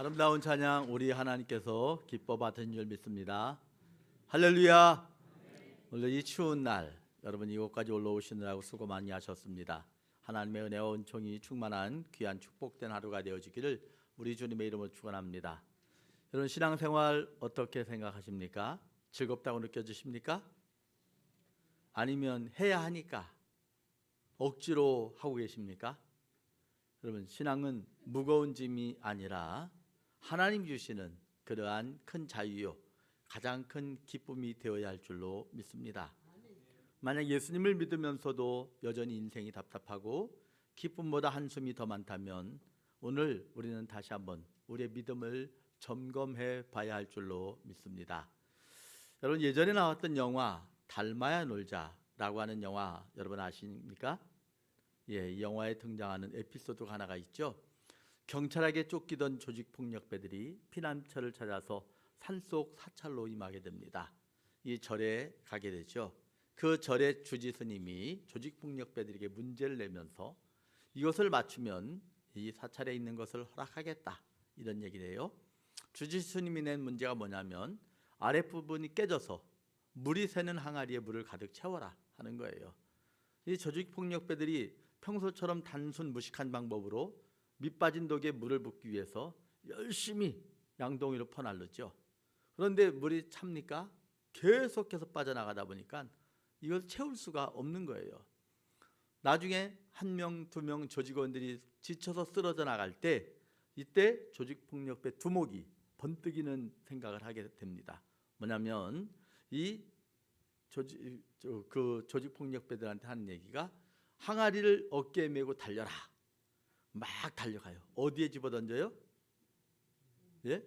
아름다운 찬양 우리 하나님께서 기뻐 받은 줄 믿습니다. 할렐루야. 오늘 이 추운 날 여러분 이곳까지 올라오시느라고 수고 많이 하셨습니다. 하나님의 은혜와 은총이 충만한 귀한 축복된 하루가 되어지기를 우리 주님의 이름으로 축원합니다. 여러분 신앙생활 어떻게 생각하십니까? 즐겁다고 느껴지십니까? 아니면 해야 하니까 억지로 하고 계십니까? 여러분 신앙은 무거운 짐이 아니라 하나님 주시는 그러한 큰 자유요 가장 큰 기쁨이 되어야 할 줄로 믿습니다. 만약 예수님을 믿으면서도 여전히 인생이 답답하고 기쁨보다 한숨이 더 많다면 오늘 우리는 다시 한번 우리의 믿음을 점검해 봐야 할 줄로 믿습니다. 여러분 예전에 나왔던 영화 닮아야 놀자라고 하는 영화 여러분 아십니까? 예, 이 영화에 등장하는 에피소드가 하나가 있죠. 경찰에게 쫓기던 조직 폭력배들이 피난처를 찾아서 산속 사찰로 임하게 됩니다. 이 절에 가게 되죠. 그 절의 주지 스님이 조직 폭력배들에게 문제를 내면서 이것을 맞추면 이 사찰에 있는 것을 허락하겠다 이런 얘기래요. 주지 스님이 낸 문제가 뭐냐면 아랫부분이 깨져서 물이 새는 항아리에 물을 가득 채워라 하는 거예요. 이 조직 폭력배들이 평소처럼 단순 무식한 방법으로 밑 빠진 독에 물을 붓기 위해서 열심히 양동이로 퍼날르죠. 그런데 물이 찹니까? 계속해서 빠져나가다 보니까 이걸 채울 수가 없는 거예요. 나중에 한 명, 두 명 조직원들이 지쳐서 쓰러져 나갈 때 이때 조직폭력배 두목이 번뜩이는 생각을 하게 됩니다. 뭐냐면 이 조직 저, 그 조직폭력배들한테 하는 얘기가 항아리를 어깨에 메고 달려라. 막 달려가요. 어디에 집어 던져요? 예?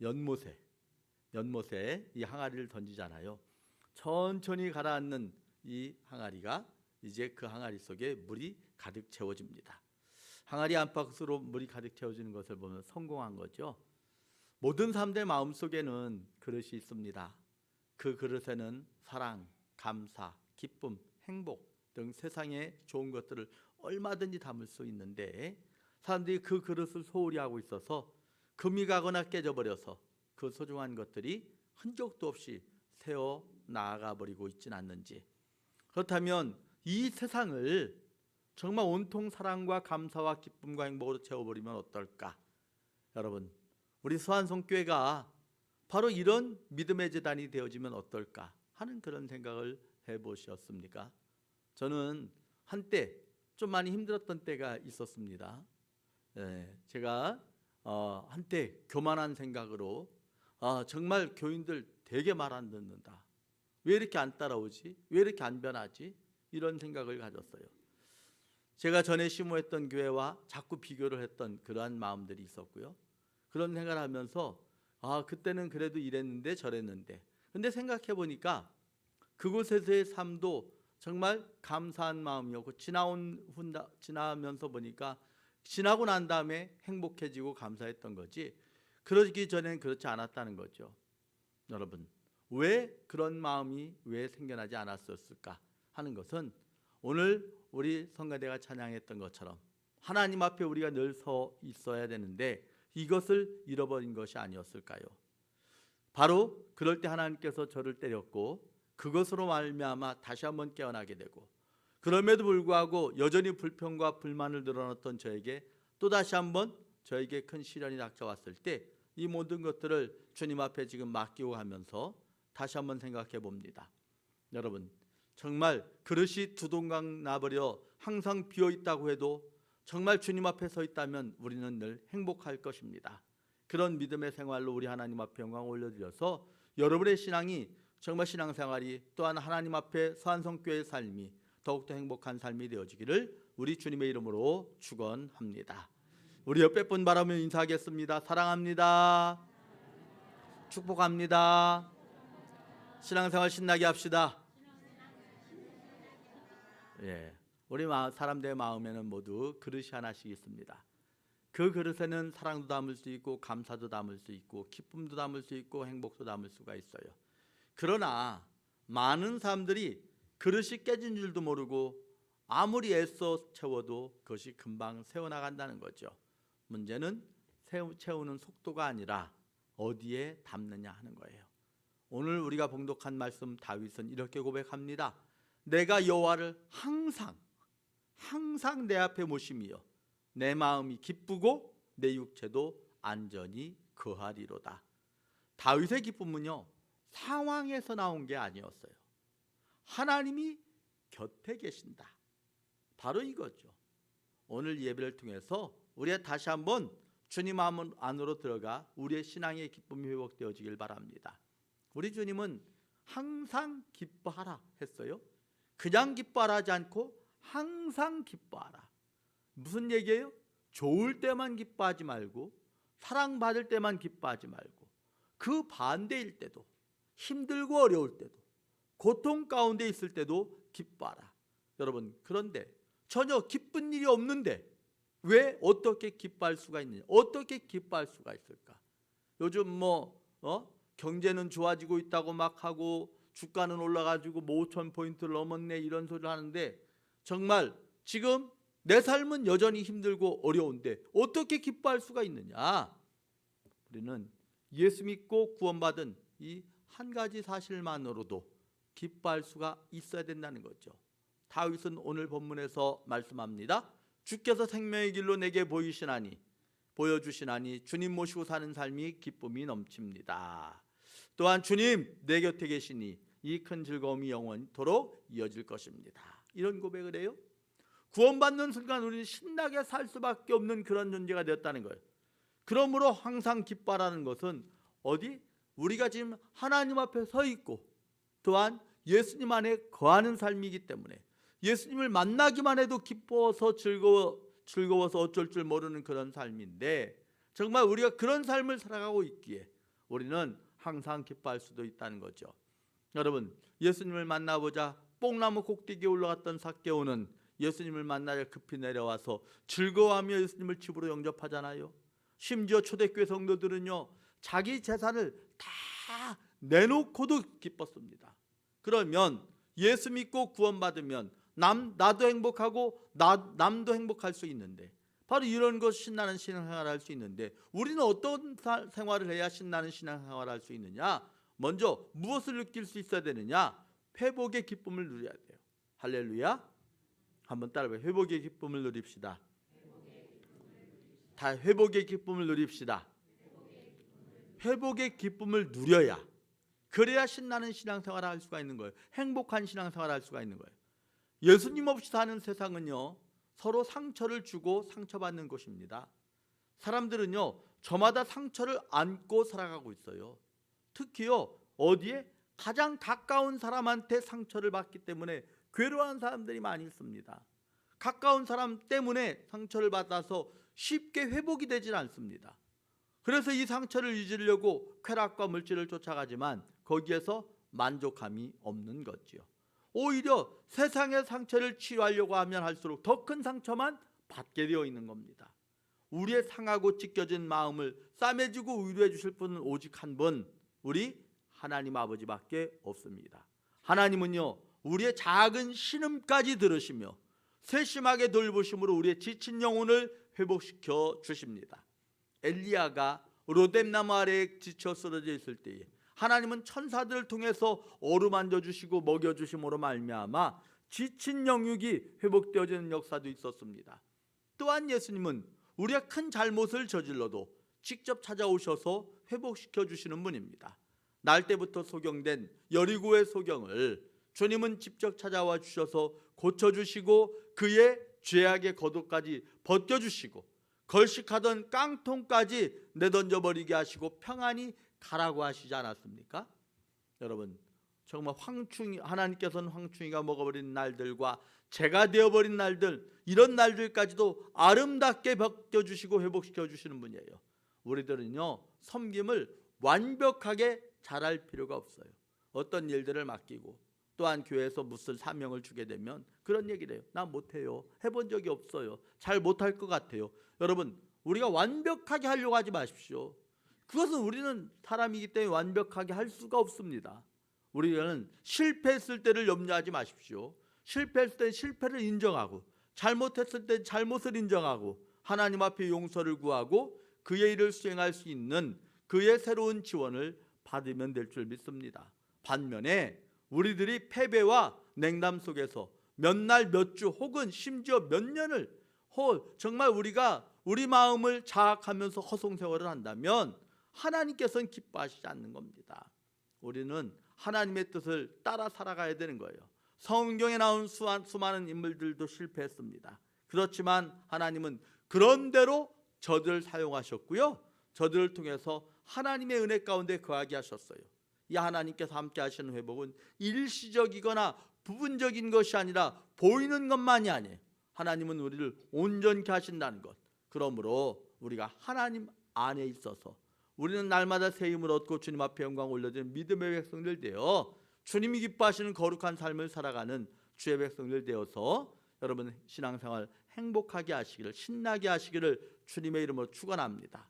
연못에. 연못에 이 항아리를 던지잖아요. 천천히 가라앉는 이 항아리가 이제 그 항아리 속에 물이 가득 채워집니다. 항아리 안팎으로 물이 가득 채워지는 것을 보면 성공한 거죠. 모든 사람들 마음 속에는 그릇이 있습니다. 그 그릇에는 사랑, 감사, 기쁨, 행복 등 세상의 좋은 것들을 얼마든지 담을 수 있는데 사람들이 그 그릇을 소홀히 하고 있어서 금이 가거나 깨져버려서 그 소중한 것들이 흔적도 없이 새어 나아가 버리고 있지는 않는지 그렇다면 이 세상을 정말 온통 사랑과 감사와 기쁨과 행복으로 채워버리면 어떨까 여러분 우리 수한성교회가 바로 이런 믿음의 재단이 되어지면 어떨까 하는 그런 생각을 해보셨습니까? 저는 한때 좀 많이 힘들었던 때가 있었습니다. 예, 제가 어, 한때 교만한 생각으로 아, 정말 교인들 되게 말 안 듣는다. 왜 이렇게 안 따라오지? 왜 이렇게 안 변하지? 이런 생각을 가졌어요. 제가 전에 심호했던 교회와 자꾸 비교를 했던 그러한 마음들이 있었고요. 그런 생각을 하면서 아 그때는 그래도 이랬는데 저랬는데 근데 생각해 보니까 그곳에서의 삶도 정말 감사한 마음이었고 지나온 훈다 지나면서 보니까 지나고 난 다음에 행복해지고 감사했던 거지 그러기 전에는 그렇지 않았다는 거죠. 여러분 왜 그런 마음이 왜 생겨나지 않았었을까 하는 것은 오늘 우리 성가대가 찬양했던 것처럼 하나님 앞에 우리가 늘 서 있어야 되는데 이것을 잃어버린 것이 아니었을까요? 바로 그럴 때 하나님께서 저를 때렸고 그것으로 말미암아 다시 한번 깨어나게 되고 그럼에도 불구하고 여전히 불평과 불만을 늘어놨던 저에게 또 다시 한번 저에게 큰 시련이 닥쳐왔을 때 이 모든 것들을 주님 앞에 지금 맡기고 가면서 다시 한번 생각해 봅니다. 여러분 정말 그릇이 두동강 나버려 항상 비어 있다고 해도 정말 주님 앞에 서 있다면 우리는 늘 행복할 것입니다. 그런 믿음의 생활로 우리 하나님 앞에 영광 올려드려서 여러분의 신앙이 정말 신앙생활이 또한 하나님 앞에 서한성교의 삶이 더욱더 행복한 삶이 되어지기를 우리 주님의 이름으로 축원합니다. 우리 옆에 분 바라며 인사하겠습니다. 사랑합니다. 축복합니다. 신앙생활 신나게 합시다. 예, 우리 마- 사람들의 마음에는 모두 그릇이 하나씩 있습니다. 그 그릇에는 사랑도 담을 수 있고 감사도 담을 수 있고 기쁨도 담을 수 있고 행복도 담을 수가 있어요. 그러나 많은 사람들이 그릇이 깨진 줄도 모르고 아무리 애써 채워도 그것이 금방 새어나간다는 거죠. 문제는 채우는 속도가 아니라 어디에 담느냐 하는 거예요. 오늘 우리가 봉독한 말씀 다윗은 이렇게 고백합니다. 내가 여호와를 항상 항상 내 앞에 모심이여 내 마음이 기쁘고 내 육체도 안전히 거하리로다. 다윗의 기쁨은요 상황에서 나온 게 아니었어요. 하나님이 곁에 계신다. 바로 이거죠. 오늘 예배를 통해서 우리가 다시 한번 주님 안으로 들어가 우리의 신앙의 기쁨이 회복되어지길 바랍니다. 우리 주님은 항상 기뻐하라 했어요. 그냥 기뻐하라 하지 않고 항상 기뻐하라. 무슨 얘기예요? 좋을 때만 기뻐하지 말고 사랑받을 때만 기뻐하지 말고 그 반대일 때도 힘들고 어려울 때도 고통 가운데 있을 때도 기뻐하라. 여러분 그런데 전혀 기쁜 일이 없는데 왜 어떻게 기뻐할 수가 있느냐? 어떻게 기뻐할 수가 있을까? 요즘 뭐 어? 경제는 좋아지고 있다고 막 하고 주가는 올라가지고 뭐 5천 포인트를 넘었네 이런 소리를 하는데 정말 지금 내 삶은 여전히 힘들고 어려운데 어떻게 기뻐할 수가 있느냐? 우리는 예수 믿고 구원받은 이 한 가지 사실만으로도 기뻐할 수가 있어야 된다는 거죠. 다윗은 오늘 본문에서 말씀합니다. 주께서 생명의 길로 내게 보이시나니 보여주시나니 주님 모시고 사는 삶이 기쁨이 넘칩니다. 또한 주님 내 곁에 계시니 이 큰 즐거움이 영원토록 이어질 것입니다. 이런 고백을 해요. 구원받는 순간 우리는 신나게 살 수밖에 없는 그런 존재가 되었다는 거예요. 그러므로 항상 기뻐하라는 것은 어디 우리가 지금 하나님 앞에 서 있고 또한 예수님 안에 거하는 삶이기 때문에 예수님을 만나기만 해도 기뻐서 즐거워 즐거워서 어쩔 줄 모르는 그런 삶인데 정말 우리가 그런 삶을 살아가고 있기에 우리는 항상 기뻐할 수도 있다는 거죠. 여러분 예수님을 만나보자 뽕나무 꼭대기에 올라갔던 삭개오는 예수님을 만나려 급히 내려와서 즐거워하며 예수님을 집으로 영접하잖아요. 심지어 초대교회 성도들은요 자기 재산을 다 내놓고도 기뻤습니다. 그러면 예수 믿고 구원받으면 남 나도 행복하고 나 남도 행복할 수 있는데 바로 이런 것 신나는 신앙생활을 할 수 있는데 우리는 어떤 사- 생활을 해야 신나는 신앙생활을 할 수 있느냐? 먼저 무엇을 느낄 수 있어야 되느냐? 회복의 기쁨을 누려야 돼요. 할렐루야. 한번 따라해 회복의 기쁨을 누립시다. 다 회복의 기쁨을 누립시다. 회복의 기쁨을 누려야 그래야 신나는 신앙생활을 할 수가 있는 거예요. 행복한 신앙생활을 할 수가 있는 거예요. 예수님 없이 사는 세상은요. 서로 상처를 주고 상처받는 곳입니다. 사람들은요. 저마다 상처를 안고 살아가고 있어요. 특히요. 어디에 가장 가까운 사람한테 상처를 받기 때문에 괴로워하는 사람들이 많이 있습니다. 가까운 사람 때문에 상처를 받아서 쉽게 회복이 되질 않습니다. 그래서 이 상처를 잊으려고 쾌락과 물질을 쫓아가지만 거기에서 만족함이 없는 거지요. 오히려 세상의 상처를 치유하려고 하면 할수록 더 큰 상처만 받게 되어 있는 겁니다. 우리의 상하고 찢겨진 마음을 싸매주고 위로해 주실 분은 오직 한 분, 우리 하나님 아버지밖에 없습니다. 하나님은요, 우리의 작은 신음까지 들으시며 세심하게 돌보심으로 우리의 지친 영혼을 회복시켜 주십니다. 엘리야가 로뎀나무 아래에 지쳐 쓰러져 있을 때에 하나님은 천사들을 통해서 어루만져 주시고 먹여 주심으로 말미암아 지친 영육이 회복되어지는 역사도 있었습니다. 또한 예수님은 우리가 큰 잘못을 저질러도 직접 찾아오셔서 회복시켜 주시는 분입니다. 날 때부터 소경된 여리고의 소경을 주님은 직접 찾아와 주셔서 고쳐 주시고 그의 죄악의 거독까지 벗겨 주시고 걸식하던 깡통까지 내던져 버리게 하시고 평안히 가라고 하시지 않았습니까? 여러분 정말 황충이 하나님께서는 황충이가 먹어버린 날들과 제가 되어버린 날들 이런 날들까지도 아름답게 벗겨 주시고 회복시켜 주시는 분이에요. 우리들은요 섬김을 완벽하게 잘할 필요가 없어요. 어떤 일들을 맡기고 또한 교회에서 무슨 사명을 주게 되면 그런 얘기를 해요. 나 못해요. 해본 적이 없어요. 잘 못할 것 같아요. 여러분 우리가 완벽하게 하려고 하지 마십시오. 그것은 우리는 사람이기 때문에 완벽하게 할 수가 없습니다. 우리는 실패했을 때를 염려하지 마십시오. 실패했을 때 실패를 인정하고 잘못했을 때 잘못을 인정하고 하나님 앞에 용서를 구하고 그의 일을 수행할 수 있는 그의 새로운 지원을 받으면 될 줄 믿습니다. 반면에 우리들이 패배와 냉담 속에서 몇 날 몇 주 혹은 심지어 몇 년을 홀 정말 우리가 우리 마음을 자학하면서 허송세월을 한다면 하나님께서는 기뻐하시지 않는 겁니다. 우리는 하나님의 뜻을 따라 살아가야 되는 거예요. 성경에 나온 수한, 수많은 인물들도 실패했습니다. 그렇지만 하나님은 그런대로 저들을 사용하셨고요. 저들을 통해서 하나님의 은혜 가운데 거하게 하셨어요. 이 하나님께서 함께 하시는 회복은 일시적이거나 부분적인 것이 아니라 보이는 것만이 아니에요. 하나님은 우리를 온전케 하신다는 것. 그러므로 우리가 하나님 안에 있어서 우리는 날마다 새 힘을 얻고 주님 앞에 영광 올려드리는 믿음의 백성들 되어 주님이 기뻐하시는 거룩한 삶을 살아가는 주의 백성들 되어서 여러분 신앙생활 행복하게 하시기를 신나게 하시기를 주님의 이름으로 축원합니다.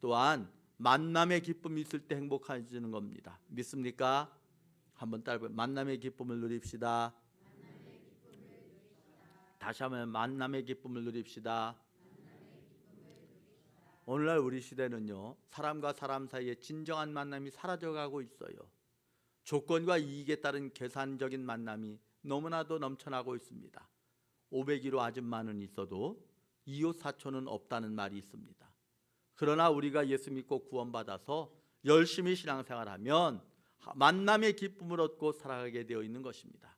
또한 만남의 기쁨이 있을 때 행복해지는 겁니다. 믿습니까? 한번 따라 만남의 기쁨을 누립시다. 다시 한번 만남의 기쁨을 누립시다. 오늘날 우리 시대는요 사람과 사람 사이에 진정한 만남이 사라져가고 있어요. 조건과 이익에 따른 계산적인 만남이 너무나도 넘쳐나고 있습니다. 500이로 아줌마는 있어도 이웃 사촌은 없다는 말이 있습니다. 그러나 우리가 예수 믿고 구원받아서 열심히 신앙생활하면 만남의 기쁨을 얻고 살아가게 되어 있는 것입니다.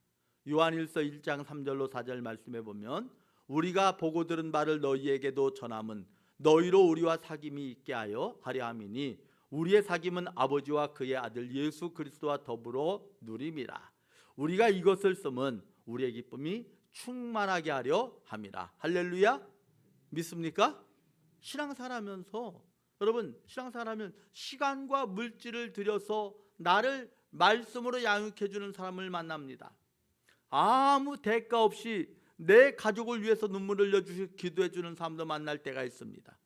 요한일서 1장 3절로 4절 말씀해 보면 우리가 보고 들은 바를 너희에게도 전함은 너희로 우리와 사귐이 있게 하여 하려 함이니 우리의 사귐은 아버지와 그의 아들 예수 그리스도와 더불어 누림이라. 우리가 이것을 쓰면 우리의 기쁨이 충만하게 하려 함이라. 할렐루야. 믿습니까? 신앙생활하면서 여러분 신앙생활하면 시간과 물질을 들여서 나를 말씀으로 양육해 주는 사람을 만납니다. 아무 대가 없이 내 가족을 위해서 눈물을 흘려 주시 기도해 주는 사람도 만날 때가 있습니다.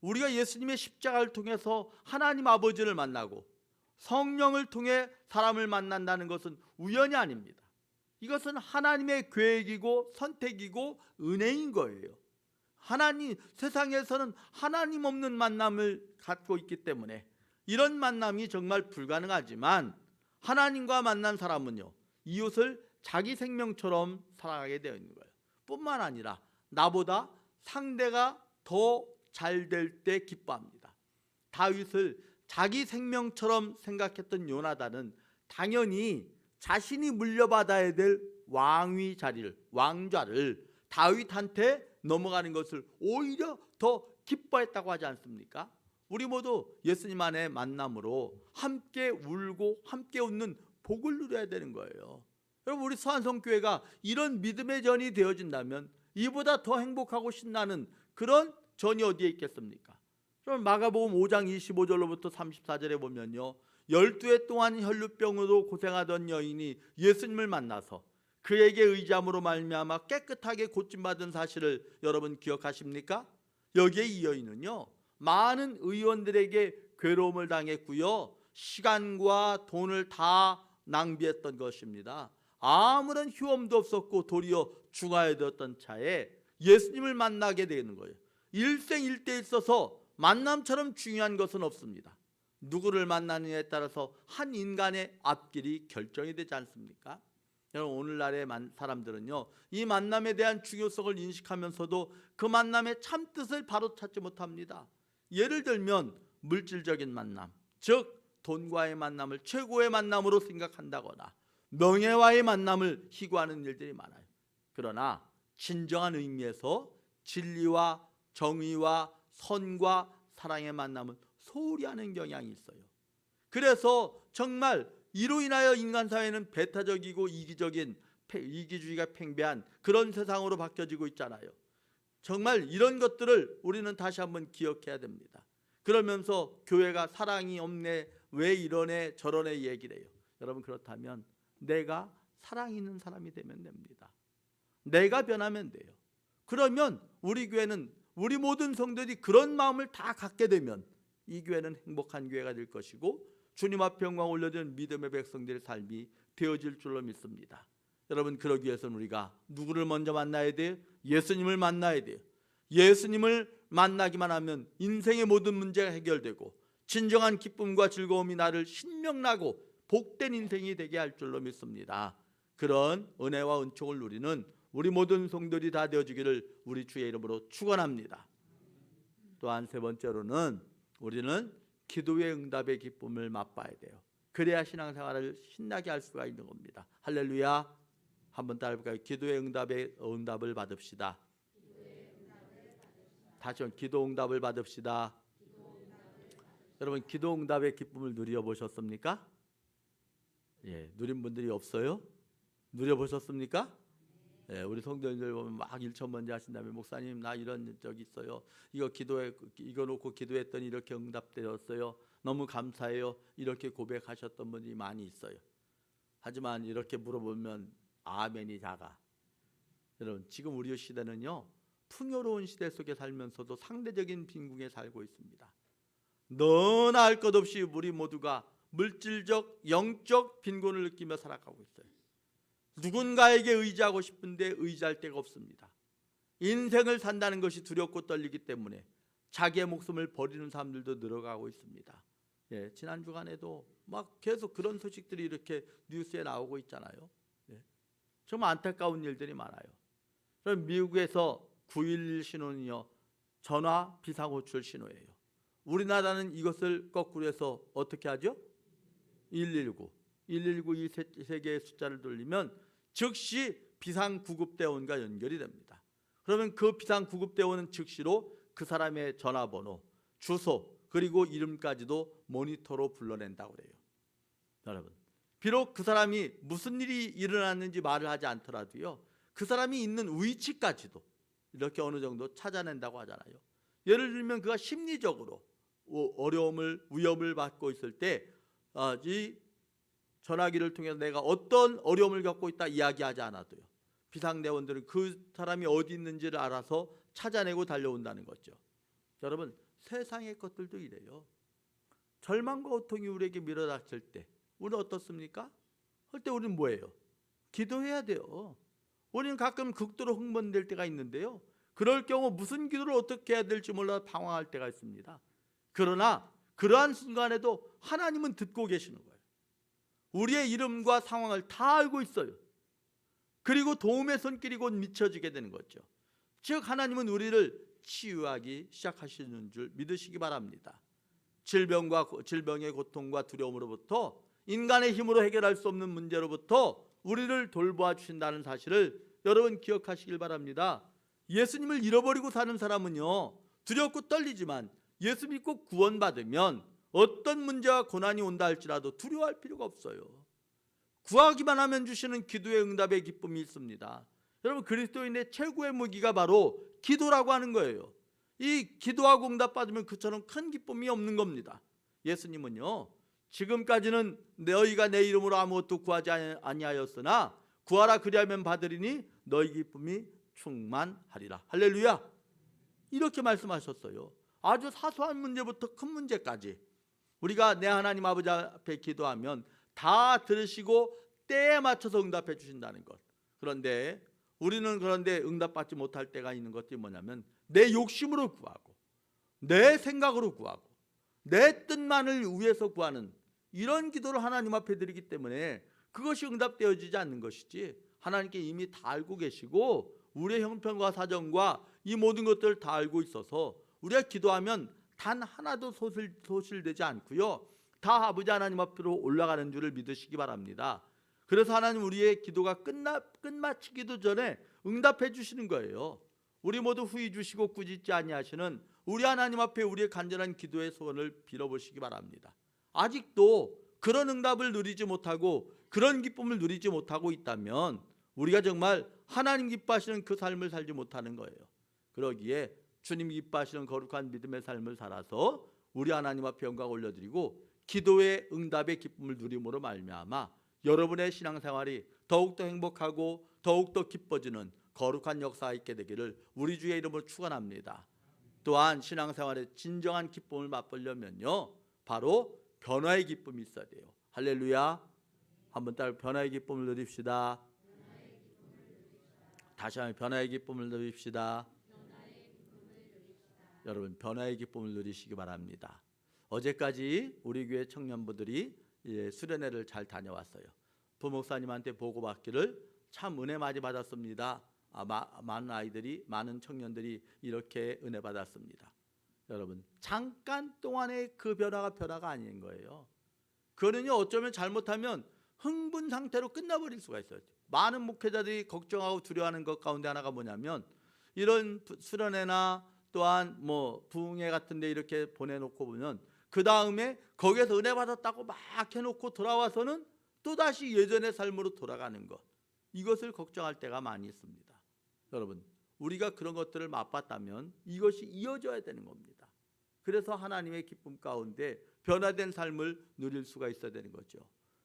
우리가 예수님의 십자가를 통해서 하나님 아버지를 만나고 성령을 통해 사람을 만난다는 것은 우연이 아닙니다. 이것은 하나님의 계획이고 선택이고 은혜인 거예요. 하나님 세상에서는 하나님 없는 만남을 갖고 있기 때문에 이런 만남이 정말 불가능하지만 하나님과 만난 사람은요 이웃을 자기 생명처럼 살아가게 되어 있는 거예요. 뿐만 아니라 나보다 상대가 더 잘 될 때 기뻐합니다. 다윗을 자기 생명처럼 생각했던 요나단은 당연히 자신이 물려받아야 될 왕위 자리를 왕좌를 다윗한테 넘어가는 것을 오히려 더 기뻐했다고 하지 않습니까? 우리 모두 예수님 안에 만남으로 함께 울고 함께 웃는 복을 누려야 되는 거예요. 여러분 우리 서한성교회가 이런 믿음의 전이 되어진다면 이보다 더 행복하고 신나는 그런 전이 어디에 있겠습니까? 여러분 마가복음 5장 25절로부터 34절에 보면요. 12해 동안 혈루병으로 고생하던 여인이 예수님을 만나서 그에게 의지함으로 말미암아 깨끗하게 고침 받은 사실을 여러분 기억하십니까? 여기에 이 여인은요. 많은 의원들에게 괴로움을 당했고요. 시간과 돈을 다 낭비했던 것입니다. 아무런 휴엄도 없었고 도리어 죽어야 되었던 차에 예수님을 만나게 되는 거예요. 일생일대에 있어서 만남처럼 중요한 것은 없습니다. 누구를 만나느냐에 따라서 한 인간의 앞길이 결정이 되지 않습니까? 여러분 오늘날의 만- 사람들은요 이 만남에 대한 중요성을 인식하면서도 그 만남의 참 뜻을 바로 찾지 못합니다. 예를 들면 물질적인 만남, 즉 돈과의 만남을 최고의 만남으로 생각한다거나 명예와의 만남을 희구하는 일들이 많아요. 그러나 진정한 의미에서 진리와 정의와 선과 사랑의 만남은 소홀히 하는 경향이 있어요. 그래서 정말 이로 인하여 인간 사회는 배타적이고 이기적인 패- 이기주의가 팽배한 그런 세상으로 바뀌어지고 있잖아요. 정말 이런 것들을 우리는 다시 한번 기억해야 됩니다. 그러면서 교회가 사랑이 없네, 왜 이러네, 저러네 얘기를 해요. 여러분 그렇다면 내가 사랑 있는 사람이 되면 됩니다. 내가 변하면 돼요. 그러면 우리 교회는 우리 모든 성도들이 그런 마음을 다 갖게 되면 이 교회는 행복한 교회가 될 것이고 주님 앞에 영광 올려드리는 믿음의 백성들의 삶이 되어질 줄로 믿습니다. 여러분 그러기 위해서는 우리가 누구를 먼저 만나야 돼요? 예수님을 만나야 돼요. 예수님을 만나기만 하면 인생의 모든 문제가 해결되고 진정한 기쁨과 즐거움이 나를 신명나고 복된 인생이 되게 할 줄로 믿습니다. 그런 은혜와 은총을 누리는 우리 모든 성들이 다 되어주기를 우리 주의 이름으로 축원합니다. 또한 세 번째로는 우리는 기도의 응답의 기쁨을 맛봐야 돼요. 그래야 신앙생활을 신나게 할 수가 있는 겁니다. 할렐루야. 한번 따라해볼까요? 기도의 응답의 응답을 받읍시다. 다시 한번 기도 응답을 받읍시다. 여러분 기도 응답의 기쁨을 누려 보셨습니까? 예, 누린 분들이 없어요? 누려 보셨습니까? 예, 우리 성도님들 보면 막 일천번제 하신다면 목사님 나 이런 적 있어요. 이거 기도해 이거 놓고 기도했더니 이렇게 응답되었어요. 너무 감사해요. 이렇게 고백하셨던 분이 많이 있어요. 하지만 이렇게 물어보면 아멘이 작아. 여러분 지금 우리 시대는요 풍요로운 시대 속에 살면서도 상대적인 빈궁에 살고 있습니다. 너나 할 것 없이 우리 모두가 물질적 영적 빈곤을 느끼며 살아가고 있어요. 누군가에게 의지하고 싶은데 의지할 데가 없습니다. 인생을 산다는 것이 두렵고 떨리기 때문에 자기의 목숨을 버리는 사람들도 늘어가고 있습니다. 예, 지난 주간에도 막 계속 그런 소식들이 이렇게 뉴스에 나오고 있잖아요. 예, 정말 안타까운 일들이 많아요. 그럼 미국에서 911 신호는요 전화 비상호출 신호예요. 우리나라는 이것을 거꾸로 해서 어떻게 하죠? 119, 119 이 세 개의 숫자를 돌리면 즉시 비상 구급 대원과 연결이 됩니다. 그러면 그 비상 구급 대원은 즉시로 그 사람의 전화번호, 주소 그리고 이름까지도 모니터로 불러낸다고 그래요. 여러분, 비록 그 사람이 무슨 일이 일어났는지 말을 하지 않더라도요, 그 사람이 있는 위치까지도 이렇게 어느 정도 찾아낸다고 하잖아요. 예를 들면 그가 심리적으로 어, 어려움을 위협을 받고 있을 때, 어, 이 전화기를 통해서 내가 어떤 어려움을 겪고 있다 이야기하지 않아도요. 비상대원들은 그 사람이 어디 있는지를 알아서 찾아내고 달려온다는 거죠. 여러분 세상의 것들도 이래요. 절망과 고통이 우리에게 밀어닥칠 때 우리는 어떻습니까? 할때 우리는 뭐예요? 기도해야 돼요. 우리는 가끔 극도로 흥분될 때가 있는데요. 그럴 경우 무슨 기도를 어떻게 해야 될지 몰라 방황할 때가 있습니다. 그러나 그러한 순간에도 하나님은 듣고 계시는 거예요. 우리의 이름과 상황을 다 알고 있어요. 그리고 도움의 손길이 곧 미쳐지게 되는 거죠. 즉 하나님은 우리를 치유하기 시작하시는 줄 믿으시기 바랍니다. 질병과 질병의 고통과 두려움으로부터 인간의 힘으로 해결할 수 없는 문제로부터 우리를 돌보아 주신다는 사실을 여러분 기억하시길 바랍니다. 예수님을 잃어버리고 사는 사람은요 두렵고 떨리지만 예수 믿고 구원받으면 어떤 문제와 고난이 온다 할지라도 두려워할 필요가 없어요. 구하기만 하면 주시는 기도의 응답의 기쁨이 있습니다. 여러분 그리스도인의 최고의 무기가 바로 기도라고 하는 거예요. 이 기도하고 응답 받으면 그처럼 큰 기쁨이 없는 겁니다. 예수님은요. 지금까지는 너희가 내 이름으로 아무것도 구하지 아니하였으나 구하라 그리하면 받으리니 너희 기쁨이 충만하리라. 할렐루야. 이렇게 말씀하셨어요. 아주 사소한 문제부터 큰 문제까지 우리가 내 하나님 아버지 앞에 기도하면 다 들으시고 때에 맞춰서 응답해 주신다는 것. 그런데 우리는 그런데 응답받지 못할 때가 있는 것이 뭐냐면 내 욕심으로 구하고 내 생각으로 구하고 내 뜻만을 위해서 구하는 이런 기도를 하나님 앞에 드리기 때문에 그것이 응답되어지지 않는 것이지 하나님께 이미 다 알고 계시고 우리의 형편과 사정과 이 모든 것들을 다 알고 있어서 우리가 기도하면 단 하나도 소실, 소실되지 않고요. 다 아버지 하나님 앞으로 올라가는 줄을 믿으시기 바랍니다. 그래서 하나님 우리의 기도가 끝나 끝마치기도 전에 응답해 주시는 거예요. 우리 모두 후이 주시고 꾸짖지 아니하시는 우리 하나님 앞에 우리의 간절한 기도의 소원을 빌어보시기 바랍니다. 아직도 그런 응답을 누리지 못하고 그런 기쁨을 누리지 못하고 있다면 우리가 정말 하나님 기뻐하시는 그 삶을 살지 못하는 거예요. 그러기에 주님 기뻐하시는 거룩한 믿음의 삶을 살아서 우리 하나님 앞에 영광 올려드리고 기도의 응답의 기쁨을 누림으로 말미암아 여러분의 신앙생활이 더욱더 행복하고 더욱더 기뻐지는 거룩한 역사가 있게 되기를 우리 주의 이름으로 축원합니다. 또한 신앙생활의 진정한 기쁨을 맛보려면요 바로 변화의 기쁨이 있어야 돼요. 할렐루야. 한번 따라 변화의 기쁨을 누립시다. 다시 한번 변화의 기쁨을 누립시다. 여러분 변화의 기쁨을 누리시기 바랍니다. 어제까지 우리 교회 청년부들이 예, 수련회를 잘 다녀왔어요. 부목사님한테 보고받기를 참 은혜 많이 받았습니다. 아, 마, 많은 아이들이 많은 청년들이 이렇게 은혜 받았습니다. 여러분 잠깐 동안의 그 변화가 변화가 아닌 거예요. 그거는요 어쩌면 잘못하면 흥분 상태로 끝나버릴 수가 있어요. 많은 목회자들이 걱정하고 두려워하는 것 가운데 하나가 뭐냐면 이런 부- 수련회나 또한 뭐 부흥회 같은 데 이렇게 보내놓고 보면 그 다음에 거기에서 은혜 받았다고 막 해놓고 돌아와서는 또 다시 예전의 삶으로 돌아가는 것 이것을 걱정할 때가 많이 있습니다. 여러분 우리가 그런 것들을 맛봤다면 이것이 이어져야 되는 겁니다. 그래서 하나님의 기쁨 가운데 변화된 삶을 누릴 수가 있어야 되는 거죠.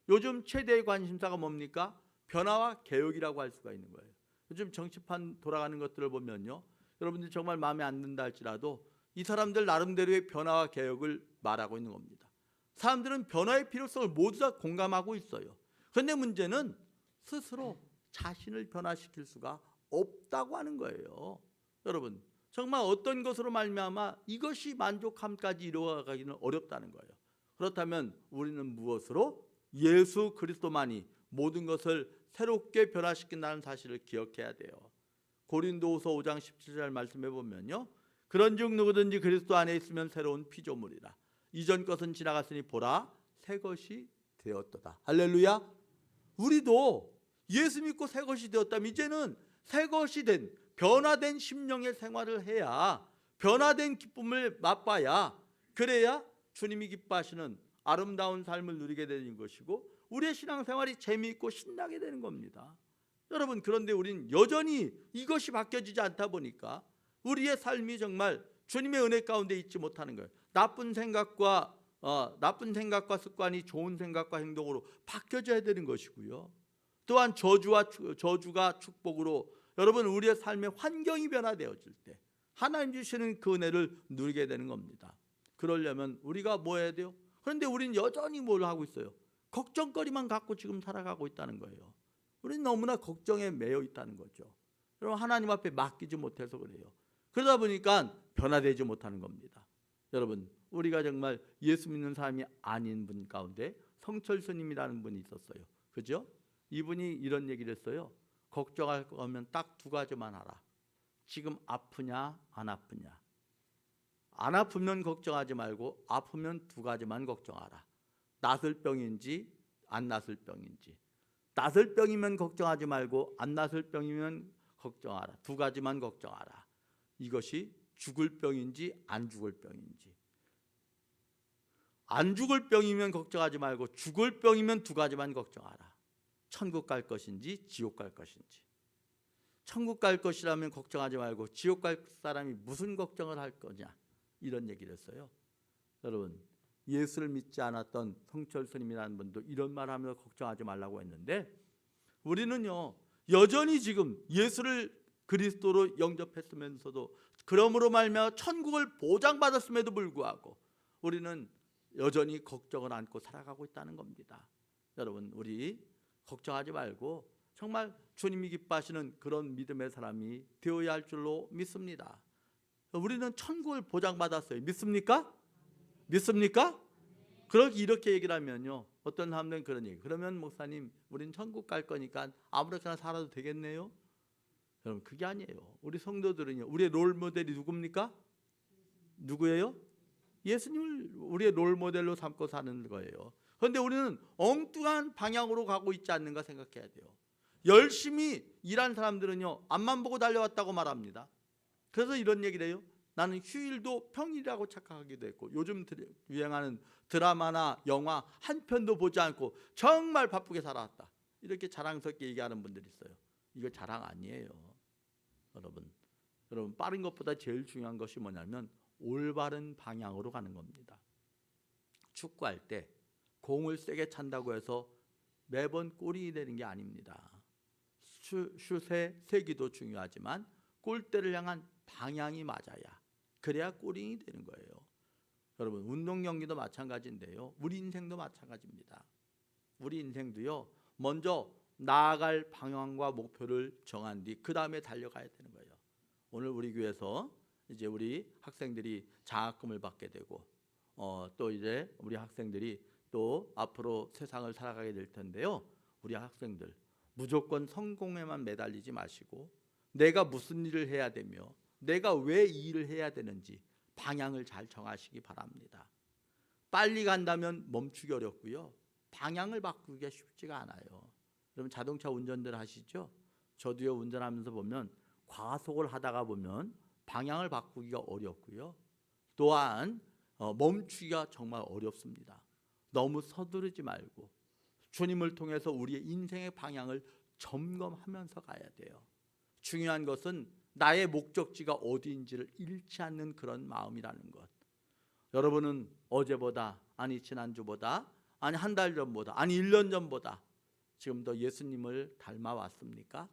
요즘 최대의 관심사가 뭡니까? 변화와 개혁이라고 할 수가 있는 거예요. 요즘 정치판 돌아가는 것들을 보면요. 여러분들 정말 마음에 안 든다 할지라도 이 사람들 나름대로의 변화와 개혁을 말하고 있는 겁니다. 사람들은 변화의 필요성을 모두 다 공감하고 있어요. 그런데 문제는 스스로 자신을 변화시킬 수가 없다고 하는 거예요. 여러분, 정말 어떤 것으로 말미암아 이것이 만족함까지 이루어가기는 어렵다는 거예요. 그렇다면 우리는 무엇으로 예수 그리스도만이 모든 것을 새롭게 변화시킨다는 사실을 기억해야 돼요. 고린도후서 5장 17절 말씀해 보면요. 그런즉 누구든지 그리스도 안에 있으면 새로운 피조물이라. 이전 것은 지나갔으니 보라 새 것이 되었도다. 할렐루야. 우리도 예수 믿고 새 것이 되었다면 이제는 새 것이 된 변화된 심령의 생활을 해야 변화된 기쁨을 맛봐야 그래야 주님이 기뻐하시는 아름다운 삶을 누리게 되는 것이고 우리의 신앙생활이 재미있고 신나게 되는 겁니다. 여러분 그런데 우리는 여전히 이것이 바뀌어지지 않다 보니까 우리의 삶이 정말 주님의 은혜 가운데 있지 못하는 거예요. 나쁜 생각과 어, 나쁜 생각과 습관이 좋은 생각과 행동으로 바뀌어져야 되는 것이고요. 또한 저주와 추- 저주가 축복으로 여러분 우리의 삶의 환경이 변화되어질 때 하나님 주시는 그 은혜를 누리게 되는 겁니다. 그러려면 우리가 뭐 해야 돼요? 그런데 우리는 여전히 뭘 하고 있어요? 걱정거리만 갖고 지금 살아가고 있다는 거예요. 우리는 너무나 걱정에 매여 있다는 거죠. 여러분 하나님 앞에 맡기지 못해서 그래요. 그러다 보니까 변화되지 못하는 겁니다. 여러분 우리가 정말 예수 믿는 사람이 아닌 분 가운데 성철 스님이라는 분이 있었어요. 그죠? 이분이 이런 얘기를 했어요. 걱정할 거면 딱 두 가지만 하라. 지금 아프냐 안 아프냐. 안 아프면 걱정하지 말고 아프면 두 가지만 걱정하라. 낫을 병인지 안 낫을 병인지. 낫을 병이면 걱정하지 말고 안 낫을 병이면 걱정하라. 두 가지만 걱정하라. 이것이 죽을 병인지 안 죽을 병인지. 안 죽을 병이면 걱정하지 말고 죽을 병이면 두 가지만 걱정하라. 천국 갈 것인지 지옥 갈 것인지. 천국 갈 것이라면 걱정하지 말고 지옥 갈 사람이 무슨 걱정을 할 거냐 이런 얘기를 했어요. 여러분 예수를 믿지 않았던 성철 스님이라는 분도 이런 말 하면서 걱정하지 말라고 했는데 우리는요 여전히 지금 예수를 그리스도로 영접했으면서도 그러므로 말미암아 천국을 보장받았음에도 불구하고 우리는 여전히 걱정을 안고 살아가고 있다는 겁니다. 여러분 우리 걱정하지 말고 정말 주님이 기뻐하시는 그런 믿음의 사람이 되어야 할 줄로 믿습니다. 우리는 천국을 보장받았어요. 믿습니까? 믿습니까? 그렇게 이렇게 얘기를 하면요. 어떤 사람들은 그런 얘기. 그러면 목사님, 우린 천국 갈 거니까 아무렇게나 살아도 되겠네요. 여러분 그게 아니에요. 우리 성도들은요. 우리의 롤 모델이 누굽니까? 누구예요? 예수님을 우리의 롤 모델로 삼고 사는 거예요. 그런데 우리는 엉뚱한 방향으로 가고 있지 않는가 생각해야 돼요. 열심히 일한 사람들은요 앞만 보고 달려왔다고 말합니다. 그래서 이런 얘기를 해요. 나는 휴일도 평일이라고 착각하기도 했고 요즘 드- 유행하는 드라마나 영화 한 편도 보지 않고 정말 바쁘게 살아왔다. 이렇게 자랑스럽게 얘기하는 분들이 있어요. 이거 자랑 아니에요. 여러분. 여러분 빠른 것보다 제일 중요한 것이 뭐냐면 올바른 방향으로 가는 겁니다. 축구할 때 공을 세게 찬다고 해서 매번 골이 되는 게 아닙니다. 슈, 슛의 세기도 중요하지만 골대를 향한 방향이 맞아야 그래야 골이 되는 거예요. 여러분 운동 경기도 마찬가지인데요. 우리 인생도 마찬가지입니다. 우리 인생도요. 먼저 나아갈 방향과 목표를 정한 뒤 그 다음에 달려가야 되는 거예요. 오늘 우리 교회에서 이제 우리 학생들이 장학금을 받게 되고 어, 또 이제 우리 학생들이 또 앞으로 세상을 살아가게 될 텐데요. 우리 학생들 무조건 성공에만 매달리지 마시고 내가 무슨 일을 해야 되며 내가 왜 이 일을 해야 되는지 방향을 잘 정하시기 바랍니다. 빨리 간다면 멈추기 어렵고요. 방향을 바꾸기가 쉽지가 않아요. 여러분 자동차 운전들 하시죠? 저도요 운전하면서 보면 과속을 하다가 보면 방향을 바꾸기가 어렵고요. 또한 어, 멈추기가 정말 어렵습니다. 너무 서두르지 말고 주님을 통해서 우리의 인생의 방향을 점검하면서 가야 돼요. 중요한 것은 나의 목적지가 어디인지를 잃지 않는 그런 마음이라는 것. 여러분은 어제보다 아니 지난주보다 아니 한 달 전보다 아니 1년 전보다 지금 더 예수님을 닮아 왔습니까?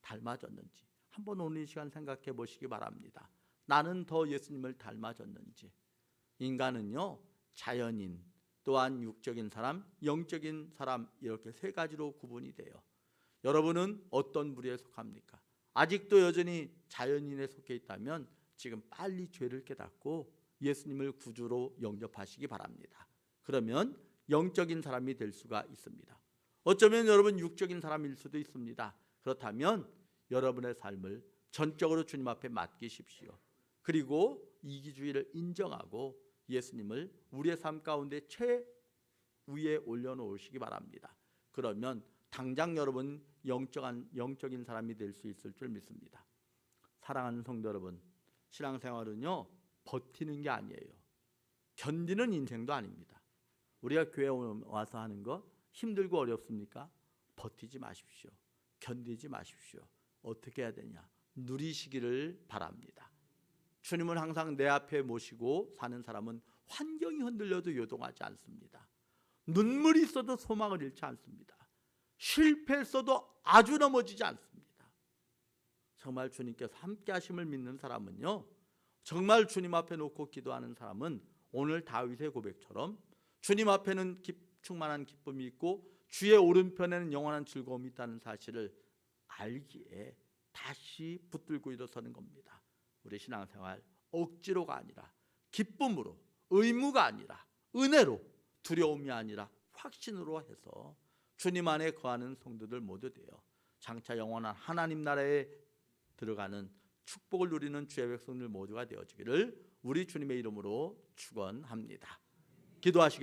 닮아졌는지 한번 오늘 이 시간 생각해 보시기 바랍니다. 나는 더 예수님을 닮아졌는지 인간은요 자연인 또한 육적인 사람, 영적인 사람 이렇게 세 가지로 구분이 돼요. 여러분은 어떤 부류에 속합니까? 아직도 여전히 자연인에 속해 있다면 지금 빨리 죄를 깨닫고 예수님을 구주로 영접하시기 바랍니다. 그러면 영적인 사람이 될 수가 있습니다. 어쩌면 여러분 육적인 사람일 수도 있습니다. 그렇다면 여러분의 삶을 전적으로 주님 앞에 맡기십시오. 그리고 이기주의를 인정하고 예수님을 우리의 삶 가운데 최 위에 올려놓으시기 바랍니다. 그러면 당장 여러분 영적한 영적인 사람이 될 수 있을 줄 믿습니다. 사랑하는 성도 여러분, 신앙생활은요 버티는 게 아니에요. 견디는 인생도 아닙니다. 우리가 교회 와서 하는 거 힘들고 어렵습니까? 버티지 마십시오. 견디지 마십시오. 어떻게 해야 되냐? 누리시기를 바랍니다. 주님을 항상 내 앞에 모시고 사는 사람은 환경이 흔들려도 요동하지 않습니다. 눈물이 있어도 소망을 잃지 않습니다. 실패했어도 아주 넘어지지 않습니다. 정말 주님께서 함께 하심을 믿는 사람은요. 정말 주님 앞에 놓고 기도하는 사람은 오늘 다윗의 고백처럼 주님 앞에는 기, 충만한 기쁨이 있고 주의 오른편에는 영원한 즐거움이 있다는 사실을 알기에 다시 붙들고 일어서는 겁니다. 우리 신앙생활 억지로가 아니라 기쁨으로 의무가 아니라 은혜로 두려움이 아니라 확신으로 해서 주님 안에 거하는 성도들 모두 되어 장차 영원한 하나님 나라에 들어가는 축복을 누리는 주의 백성들 모두가 되어지기를 우리 주님의 이름으로 축원합니다. 기도하시겠습니다.